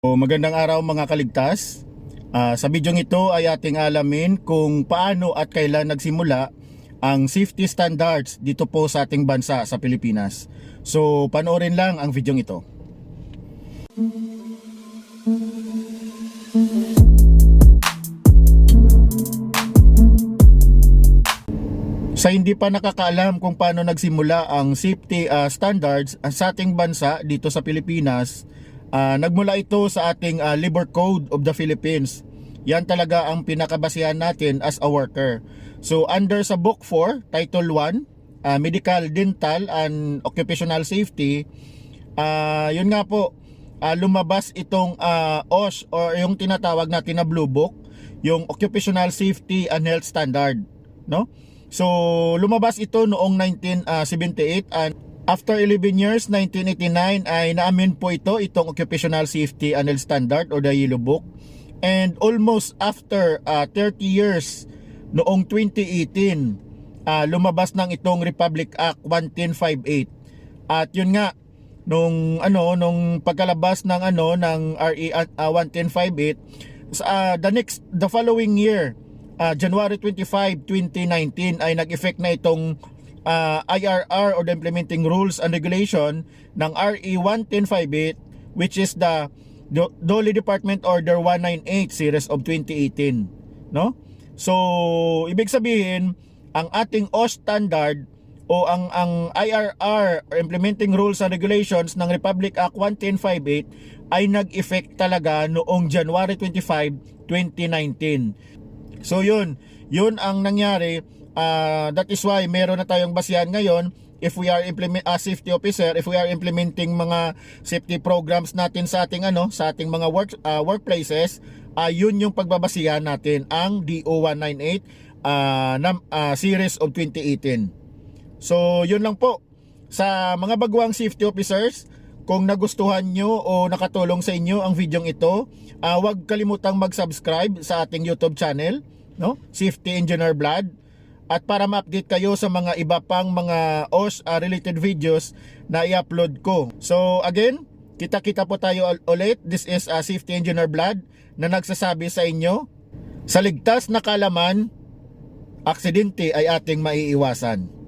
So, magandang araw mga kaligtas. Ah, sa bidyong ito ay ating alamin kung paano at kailan nagsimula ang safety standards dito po sa ating bansa sa Pilipinas. So panoorin lang ang bidyong ito. Sa hindi pa nakakaalam kung paano nagsimula ang safety ah, standards ah, sa ating bansa dito sa Pilipinas, ah, nagmula ito sa ating ah, Labor Code of the Philippines. Yan talaga ang pinakabasihan natin as a worker. So under sa Book 4, Title 1, ah, Medical, Dental and Occupational Safety, ah, yun nga po, ah, lumabas itong ah, OSH or yung tinatawag natin na Blue Book, yung Occupational Safety and Health Standard, no? So, lumabas ito noong 1978 and after 11 years, 1989 ay naamin po ito, itong Occupational Safety Health Standard or the Yellow Book. And almost after uh, 30 years, noong 2018, uh, lumabas ng itong Republic Act 11058. At yun nga, nung ano nung pagkalabas ng ano ng RE uh, 11058 sa uh, the next the following year uh, January 25, 2019 ay nag-effect na itong uh, IRR or the Implementing Rules and Regulation ng RE 11058 which is the Do- Dolly Department Order 198 series of 2018 no? So ibig sabihin ang ating OSH standard o ang ang IRR or Implementing Rules and Regulations ng Republic Act 11058 ay nag-effect talaga noong January 25, 2019 So yun, yun ang nangyari. Uh, that is why meron na tayong basihan ngayon. If we are implement as safety officer if we are implementing mga safety programs natin sa ating ano sa ating mga work uh, workplaces uh, yun yung pagbabasihan natin ang DO198 uh, uh, series of 2018 so yun lang po. Sa mga baguang safety officers kung nagustuhan nyo o nakatulong sa inyo ang videong ito, uh, huwag kalimutang mag-subscribe sa ating YouTube channel, no? Safety Engineer Blood. At para ma-update kayo sa mga iba pang mga OS uh, related videos na i-upload ko. So again, kita-kita po tayo ulit. This is uh, Safety Engineer Blood na nagsasabi sa inyo, sa ligtas na kalaman, aksidente ay ating maiiwasan.